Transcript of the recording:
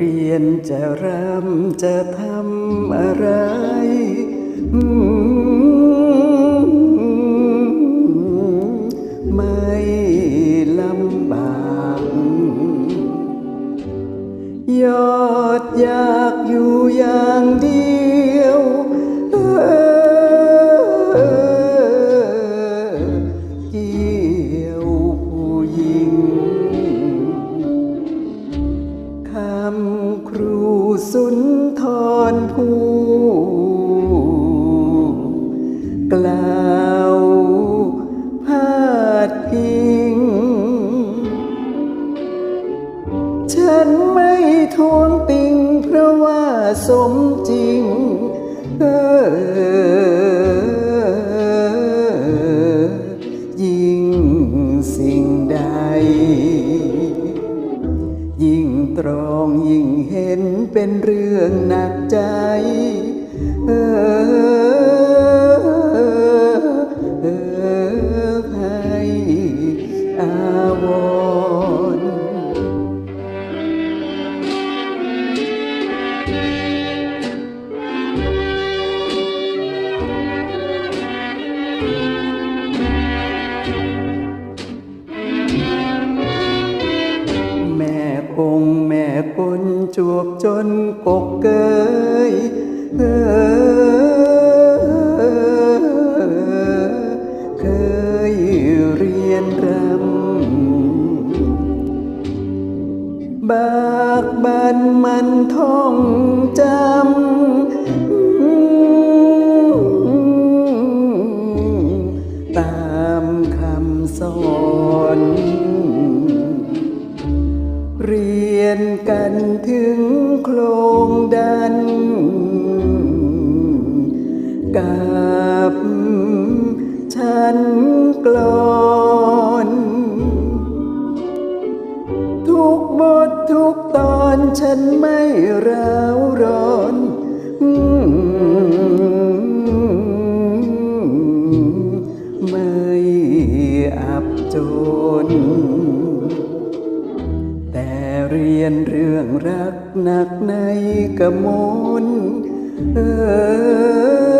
รียนจะรำจะทำอะไร ไม่ลำบาก ยอดอยากอยู่อย่างดี คำครูสุนทรภูกล่าวพาดพิง ฉันไม่ทวงติงเพราะว่าสมจริง เออ ตรองยิ่งเห็นเป็นเรื่องหนักใจ เออเออให้อาวร แม่คนจวบจนกกเกยเออเคยเรียนรำบากบันมันท่องจำตามคำสอน นกันถึงโครงดัน กับฉันกลอนทุกบททุกตอนฉันไม่ร้าวร้อน ยนเรื่องรักหนักในกระมนเออ